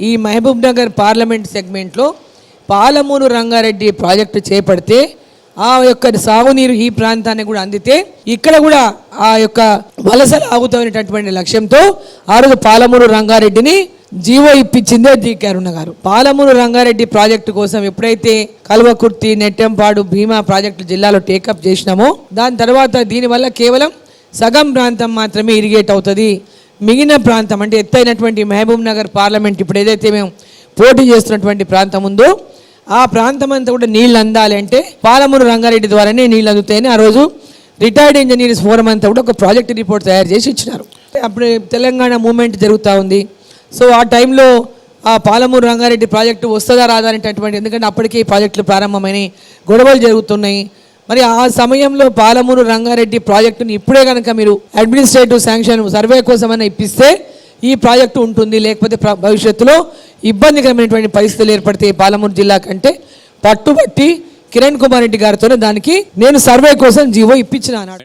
ఈ మహబూబ్ నగర్ పార్లమెంట్ సెగ్మెంట్లో పాలమూరు రంగారెడ్డి ప్రాజెక్టు చేపడితే ఆ యొక్క సాగునీరు ఈ ప్రాంతానికి కూడా అందితే ఇక్కడ కూడా ఆ యొక్క వలసలు ఆగుతామనేటటువంటి లక్ష్యంతో ఆ రోజు పాలమూరు రంగారెడ్డిని జీవో ఇప్పించిందే డి కరుణ గారు. పాలమూరు రంగారెడ్డి ప్రాజెక్టు కోసం ఎప్పుడైతే కల్వకుర్తి నెట్టెంపాడు భీమా ప్రాజెక్టు జిల్లాలో టేకప్ చేసినామో దాని తర్వాత దీనివల్ల కేవలం సగం ప్రాంతం మాత్రమే ఇరిగేట్ అవుతుంది. మిగిలిన ప్రాంతం అంటే ఎత్తైనటువంటి మహబూబ్ నగర్ పార్లమెంట్ ఇప్పుడు ఏదైతే మేము పోటీ చేస్తున్నటువంటి ప్రాంతం ఉందో ఆ ప్రాంతం అంతా కూడా నీళ్ళు అందాలి అంటే పాలమూరు రంగారెడ్డి ద్వారానే నీళ్ళు అందుతాయని ఆ రోజు రిటైర్డ్ ఇంజనీర్స్ ఫోరం అంతా కూడా ఒక ప్రాజెక్ట్ రిపోర్ట్ తయారు చేసి ఇచ్చినారు. అప్పుడు తెలంగాణ మూమెంట్ జరుగుతూ ఉంది. సో ఆ టైంలో ఆ పాలమూరు రంగారెడ్డి ప్రాజెక్టు వస్తుందా రాదా అనేటటువంటి ఎందుకంటే అప్పటికే ప్రాజెక్టులు ప్రారంభమైనాయి గొడవలు జరుగుతున్నాయి. మరి ఆ సమయంలో పాలమూరు రంగారెడ్డి ప్రాజెక్టుని ఇప్పుడే కనుక మీరు అడ్మినిస్ట్రేటివ్ శాంక్షన్ సర్వే కోసమైనా ఇప్పిస్తే ఈ ప్రాజెక్టు ఉంటుంది. లేకపోతే భవిష్యత్తులో ఇబ్బందికరమైనటువంటి పరిస్థితులు ఏర్పడితే పాలమూరు జిల్లా కంటే పట్టుబట్టి కిరణ్ కుమార్ రెడ్డి గారితోనే దానికి నేను సర్వే కోసం జీవో ఇప్పించిన అన్నాడు.